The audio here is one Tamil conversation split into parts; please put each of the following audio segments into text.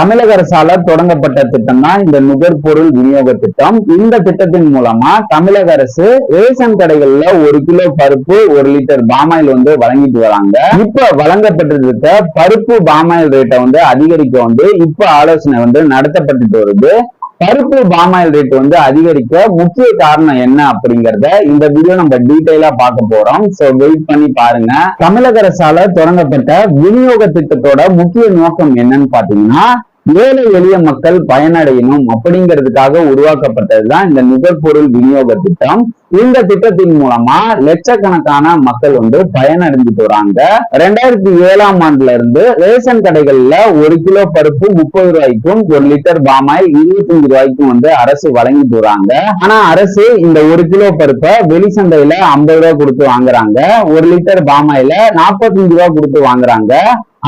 தமிழக அரசால தொடங்கப்பட்ட திட்டம் தான் இந்த நுகர்பொருள் விநியோக திட்டம். இந்த திட்டத்தின் மூலமா தமிழக அரசு ரேஷன் கடைகள்ல ஒரு கிலோ பருப்பு ஒரு லிட்டர் பாமாயில் வந்து வழங்கிட்டு வராங்க. இப்ப வழங்கப்பட்டிருக்க பருப்பு பாமாயில் ரேட்டை வந்து அதிகரிக்க வந்து இப்ப ஆலோசனை வந்து நடத்தப்பட்டுட்டு வருது. பருப்பு பாமாயில் ரேட் வந்து அதிகரிக்க முக்கிய காரணம் என்ன அப்படிங்கறத இந்த வீடியோ நம்ம டீட்டெயிலா பார்க்க போறோம். சோ வெயிட் பண்ணி பாருங்க. தமிழக அரசால தொடங்கப்பட்ட விநியோக திட்டத்தோட முக்கிய நோக்கம் என்னன்னு பாத்தீங்கன்னா ஏழை எளிய மக்கள் பயனடையணும் அப்படிங்கிறதுக்காக உருவாக்கப்பட்டதுதான் இந்த நுகர்பொருள் விநியோக திட்டம். இந்த திட்டத்தின் மூலமா லட்சக்கணக்கான மக்கள் வந்து பயனடைஞ்சிட்டு வராங்க ரெண்டாயிரத்தி ஏழாம் ஆண்டுல இருந்து ரேஷன் கடைகள்ல ஒரு கிலோ பருப்பு முப்பது ரூபாய்க்கும் ஒரு லிட்டர் பாமாயில் இருபத்தஞ்சு ரூபாய்க்கும் வந்து அரசு வழங்கிட்டு வராங்க ஆனா அரசு இந்த ஒரு கிலோ பருப்பை வெளி சந்தையில ஐம்பது ரூபாய் கொடுத்து வாங்குறாங்க. ஒரு லிட்டர் பாமாயில நாற்பத்தஞ்சு ரூபாய் கொடுத்து வாங்குறாங்க.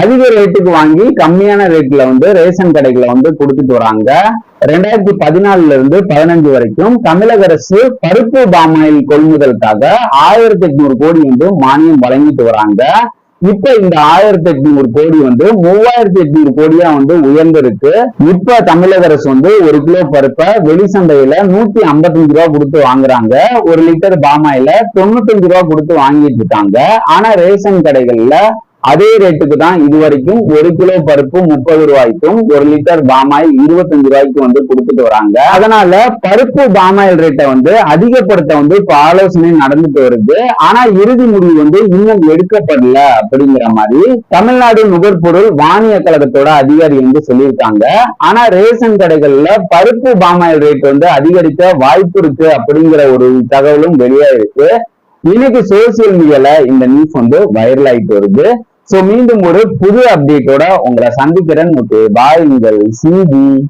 அதிக ரேட்டுக்கு வாங்கி கம்மியான ரேட்ல வந்து ரேஷன் கடைகளை வந்து கொடுத்துட்டு வராங்க. ரெண்டாயிரத்தி பதினாலுல இருந்து பதினஞ்சு வரைக்கும் தமிழக அரசு பருப்பு பாமாயில் கொள்முதலுக்காக ஆயிரத்தி எட்நூறு கோடி வந்து மானியம் வழங்கிட்டு வராங்க. இப்ப இந்த ஆயிரத்தி எட்நூறு கோடி வந்து மூவாயிரத்தி எட்நூறு கோடியா வந்து உயர்ந்திருக்கு. இப்ப தமிழக அரசு வந்து ஒரு கிலோ பருப்பை வெளி சந்தையில நூத்தி ஐம்பத்தஞ்சு ரூபா கொடுத்து வாங்குறாங்க. ஒரு லிட்டர் பாமாயில தொண்ணூத்தஞ்சு ரூபா கொடுத்து வாங்கிட்டு இருக்காங்க. ஆனா ரேஷன் கடைகள்ல அதே ரேட்டுக்கு தான் இது வரைக்கும் ஒரு கிலோ பருப்பு முப்பது ரூபாய்க்கும் ஒரு லிட்டர் பாமாயில் இருபத்தஞ்சு ரூபாய்க்கு வந்து கொடுத்துட்டு வராங்க. அதனால பருப்பு பாமாயில் ரேட்டை வந்து அதிகப்படுத்த வந்து இப்ப ஆலோசனை நடந்துட்டு வருது. ஆனா இறுதி முடிவு வந்து இன்னும் எடுக்கப்படல அப்படிங்கிற மாதிரி தமிழ்நாடு நுகர்பொருள் வாணிய கழகத்தோட அதிகாரி வந்து சொல்லியிருக்காங்க. ஆனா ரேஷன் கடைகள்ல பருப்பு பாமாயில் ரேட் வந்து அதிகரிக்க வாய்ப்பு இருக்கு அப்படிங்கிற ஒரு தகவலும் வெளியாயிருக்கு. இன்னைக்கு சோசியல் மீடியால இந்த நியூஸ் வந்து வைரல் ஆயிட்டு வருது. சோ மீண்டும் ஒரு புது அப்டேட்டோட உங்களை சந்திக்கிறேன். முத்து பாய் உங்கள் சிபி.